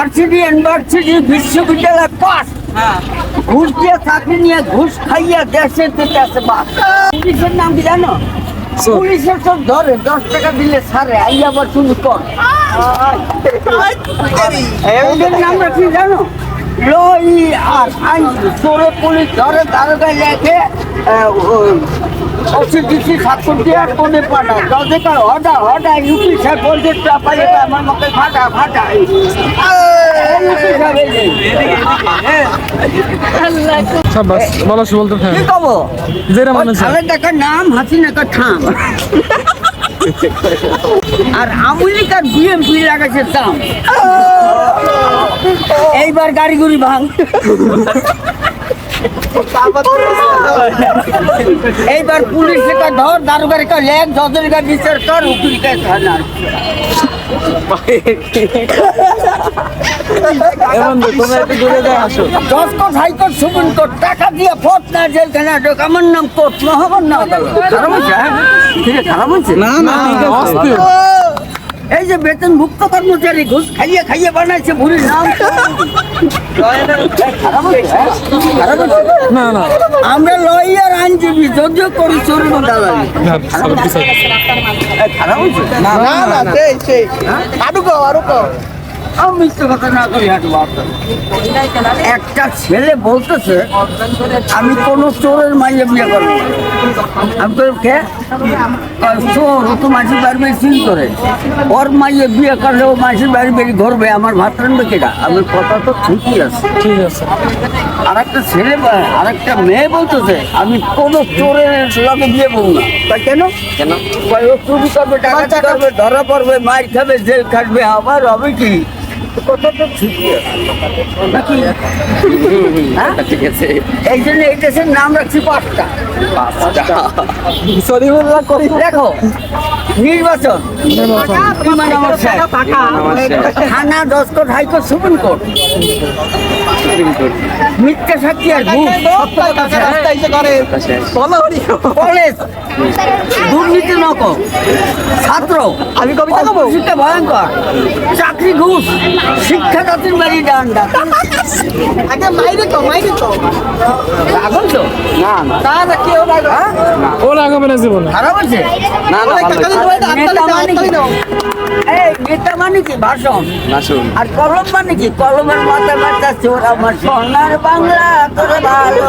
Varsity university বিশ্ববিদ্যালয় pass ঘুষ দিয়ে চাকরি নিয়ে ঘুষ খাইয়া দেশের দিকে আছে পুলিশের নাম কি জানো? পুলিশের সব ধরে দশ টাকা দিলে সারে আই আবার তুমি কর। এদের নামটা কি জানো? লই আর আইন চোরে পুলিশ ধরে দারোগায় লেখে চাপাই আমার মকে ফাটা ফাটা এই ইউপি সাহেব এই যে। সাব্বাস বলো সে বলতে কি কব? মনে নাম হাসিনা কার ঠাম আর আমেরিকার বিএমপি লাগাছে দাম এইবার গাড়ি গুড়ি ভাঙ। এইবার পুলিশ কা ধর দারোগার জজের কা বিচার কর উকিল কা থানা তুমি একটু দূরে যাই আসো। দশ কোট হাইকোর্ট সুপ্রিম কোর্ট টাকা দিয়ে ফোর্ট না জেলখানা ঢোক আমার নাম কোর্ট না খারাপ হ্যাঁ? আছে, খারাপ হচ্ছে না না অস্থির। এই যে বেতন মুক্ত কর্মচারী ঘুষ খাইয়ে খাইয়ে বানাইছে ভুরির নাম? না না। আমরা লয়ার আইনজীবী যদিও করি দালালি। খারাপ হচ্ছে না না না সেই সেই। আরও কও আরও কও। আমি মিথ্যে কথা না করি হাঁটবো একটা ছেলে বলতেছে আমি কোনো চোরের মাইয়ে বিয়ে করব আমি তো কে? চোর ও তো মাসির বাড়ি বাড়ি করে। ওর মাইয়ে বিয়ে করলে ও মাসির বাড়ি বাড়ি ঘুরবে আমার ভাত রানবে কেটা আমার কথা তো ঠিকই আছে। ঠিক আছে। আর একটা ছেলে আর একটা মেয়ে বলতেছে আমি কোনো চোরের লগে বিয়ে করব না। তাই কেন? কেন? ও চুরি করবে টাকা করবে ধরা পড়বে মার খাবে জেল খাটবে আবার হবে কি? কথা তো ঠিকই আছে নাকি হ্যাঁ? ঠিক আছে। এই জন্য এই দেশের নাম রাখছি পাঁচটা। করি দেখো নির্বাচন থানা হাইকোর্ট সুপ্রিম কোর্ট মিথ্যা সাক্ষী আর। কলেজ দুর্নীতি নক ছাত্র আমি কবিতা শিক্ষা ভয়ঙ্কর চাকরি ঘুষ শিক্ষা জাতির বাড়ি ডান্ডা আগে মাইরে মাইরে তো না না না হ্যাঁ? জীবনে। খারাপ হচ্ছে না না আটকালি দাও মানে এই মানে কি? ভাষণ। আর কলম মানে কি? কলমের মাথা মাথা চোর আমার সোনার বাংলা ভালো